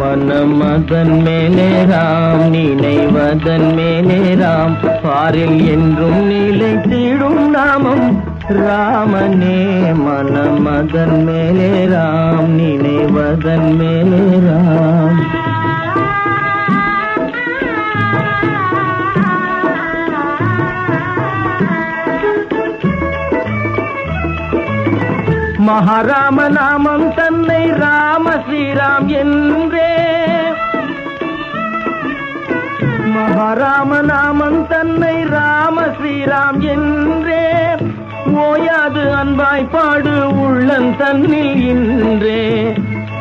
மனமதன் மேலே ராம் நினைவதன் மேலே ராம். பாரில் என்றும் நிலை தீடும் நாமம். ராமனே மனமதன் மேலே ராம் நினைவதன் மேலே ராம். மகாராம நாமம் தன்னை ராம ஸ்ரீராம் என்றே. மகாராம நாமம் தன்னை ராம ஸ்ரீராம் என்றே. ஓயாது அன்பாய் பாடு உள்ளன் தன்னில் இன்றே.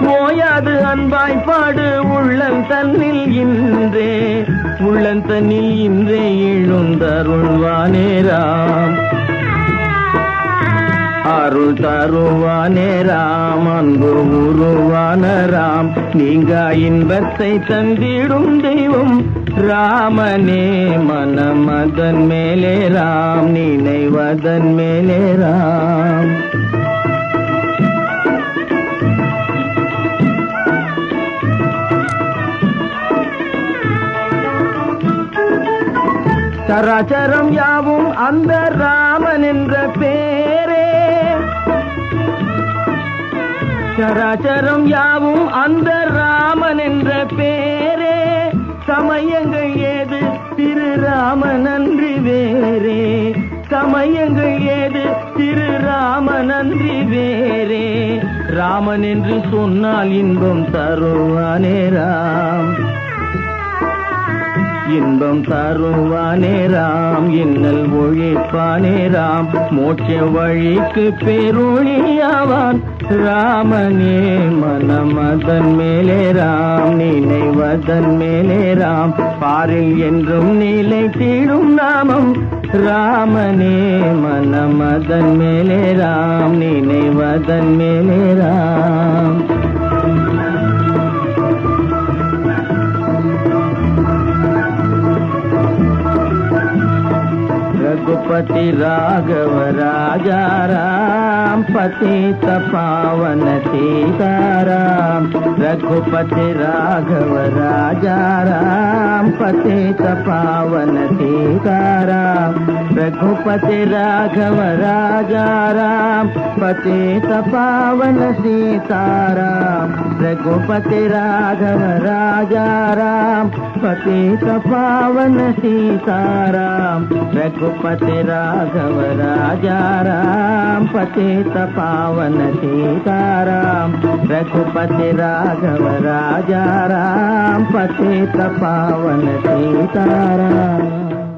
ஓயாது அன்பாய் பாடு உள்ளன் தன்னில் இன்றே. உள்ளம் தன்னில் இன்றே எழுந்தருள்வானே ராம். அருள் தருவானே ராம் அன்பு உருவான ராம். நீங்க இன்பத்தை தந்திடும் தெய்வம் ராமனே மனமதன் மேலே ராம் நினைவதன் மேலே ராம். சராச்சரம் யாவும் அந்த ராமன் சராச்சரம் யாவும் அந்த ராமன் என்ற பேரே. சமயங்கள் ஏது? திரு ராமன் அன்றி வேறே. சமயங்கள் ஏது? திரு ராமன் அன்றி வேறே. ராமன் என்று சொன்னால் இன்பம் தருவானே ராம். இன்பம் தருவானே ராம் இன்னல் ஒழிப்பானே ராம். மோட்ச வழிக்கு பெருளியாவான் ராமனே மனமதன் மேலே ராம் நினைவதன் மேலே ராம். பாரில் என்றும் நிலை தீடும் நாமம் ராமனே மனமதன் மேலே ராம் நினைவதன் மேலே ராம். పతి రాఘవ రాజారాం పతిత పావన సీతారాం రఘుపతి రాఘవ రాజారాం పతిత పావన సీతారాం रघुपति राघव राजा राम पतित पावन सीताराम। रघुपति राघव राजा राम पतित पावन सीताराम। रघुपति राघव राजा राम पतित पावन सीताराम। रघुपति राघव राजा राम पतित पावन सीताराम।